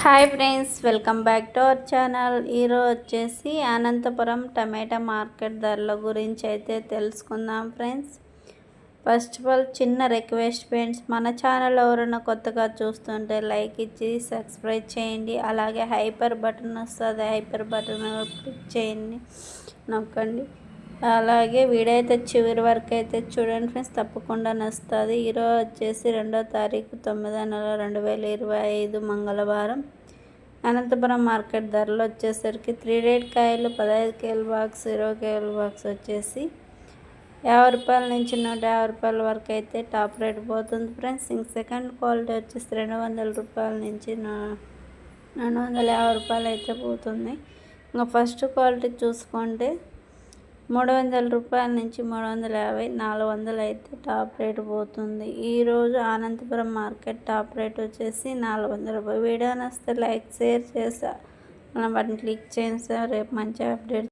Hi friends welcome back to our channel. ఈరోజు వచ్చేసి Anantapuram tomato market ధరల గురించి అయితే తెలుసుకుందాం ఫ్రెండ్స్. ఫస్ట్ ఆఫ్ ఆల్ చిన్న రిక్వెస్ట్ ఫ్రెండ్స్ మన ఛానల్ ఎవరైనా కొత్తగా చూస్తుంటే లైక్ ఇచ్చి సబ్స్క్రైబ్ చేయండి. అలాగే హైపర్ బటన్ వస్తుంది హైపర్ బటన్ క్లిక్ చేయండి. నొక్కండి. అలాగే వీడియో అయితే చివరి వరకు అయితే చూడండి ఫ్రెండ్స్ తప్పకుండా నచ్చుతుంది. ఈరోజు వచ్చేసి రెండో తారీఖు తొమ్మిదో నెల రెండు వేల ఇరవై ఐదు మంగళవారం. అనంతపురం మార్కెట్ ధరలు వచ్చేసరికి త్రీ రేట్ కాయలు పదహైదు కేల బాక్స్ ఇరవై కేల బాక్స్ వచ్చేసి యాభై రూపాయల నుంచి నూట యాభై రూపాయల వరకు అయితే టాప్ రేట్ పోతుంది ఫ్రెండ్స్. ఇంక సెకండ్ క్వాలిటీ వచ్చేసి రెండు వందల రూపాయల నుంచి రెండు వందల యాభై రూపాయలు అయితే పోతుంది. ఇంకా ఫస్ట్ క్వాలిటీ చూసుకుంటే మూడు వందల రూపాయల నుంచి మూడు వందల యాభై నాలుగు వందలు అయితే టాప్ రేట్ పోతుంది. ఈరోజు అనంతపురం మార్కెట్ టాప్ రేట్ వచ్చేసి నాలుగు వందల రూపాయలు. వీడియో నస్తే లైక్ షేర్ చేస్తా మనం వాటిని క్లిక్ చేయండి సార్. రేపు మంచి అప్డేట్